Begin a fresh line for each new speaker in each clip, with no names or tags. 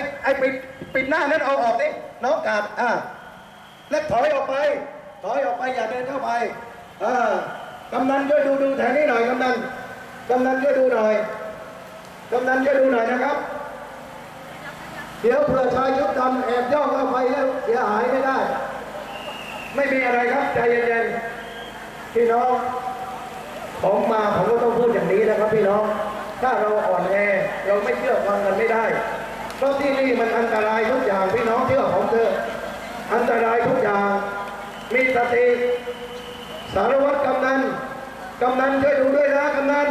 อ้ไอ้ปิดปิดหน้านั้นเอาออกดิน้องกาดอ่าแล้วถอยออกไป ถอยออกไปอย่าเดินเข้าไปอ่ากำนันช่วยดูดูแถวนี้หน่อยกำนันกำนันช่วยดูหน่อยกำนันช่วยดูหน่อยนะครับ เดี๋ยวเผื่อชายชุดดำแอบย่องเข้าไปแล้วเสียหายไม่ได้ ไม่มีอะไรครับใจเย็นๆพี่น้องผมมาผมก็ต้องพูดอย่างนี้นะครับพี่น้อง ถ้าเราอ่อนแอเราไม่เชื่อฟัง เพราะที่นี่มันอันตรายทุกอย่างพี่น้องเชื่อผมเถอะอันตรายทุกอย่างมีสติสารวัตรกำนันกำนันช่วยดูด้วยนะกำนัน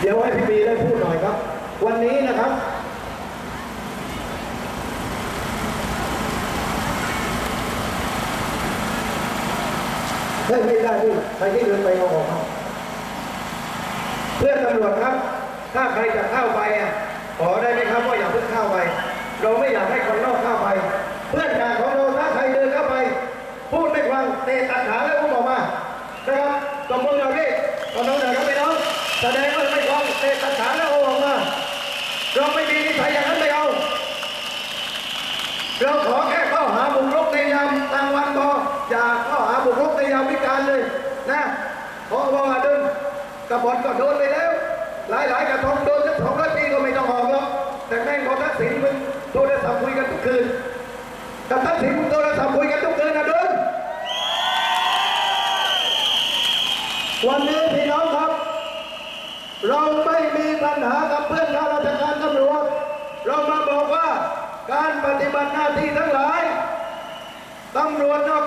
เดี๋ยวให้พี่บีได้พูดหน่อยครับ วันนี้นะครับเฮ้ยไม่ได้พี่ใครที่เดินไปเอาออกมาเพื่อนตำรวจครับ ถ้าใครจะเข้าไปอะขอได้ไหมครับว่าอย่าเพิ่งเข้าไป เราไม่อยากให้คนนอกเข้าไป เพื่อนกาดของเราถ้าใครเดินเข้าไป พูดไม่ฟังเตะตัดขาแล้วอุ้มออกมานะครับสมมติเราเรียกตอนน้องเดินเข้าไปน้องแสดงว่าไม่ฟังเตะตัดขาแล้วออกมา เราไม่มีนิสัยอย่างนั้นไม่เอาเราขอแค่ข้อหาบุกรุกในยามกลางวันพออย่าข้อหาบุกรุกในยามวิการเลยนะเพราะว่าเดินกระบอนก็โดนไปแล้ว หลายหลายๆกระทงโดนสักสองร้อยปีก็ไม่ต้องออกหรอกแต่แม่งบอกทักษิณมึงโทรศัพท์คุยกันทุกคืนกับทักษิณมึงโทรศัพท์คุยกันทุกคืนนะเดินวันนี้พี่น้องครับ เราไม่มีปัญหากับเพื่อนข้าราชการตำรวจเรามาบอกว่าการปฏิบัติหน้าที่ทั้งหลายตำรวจนอก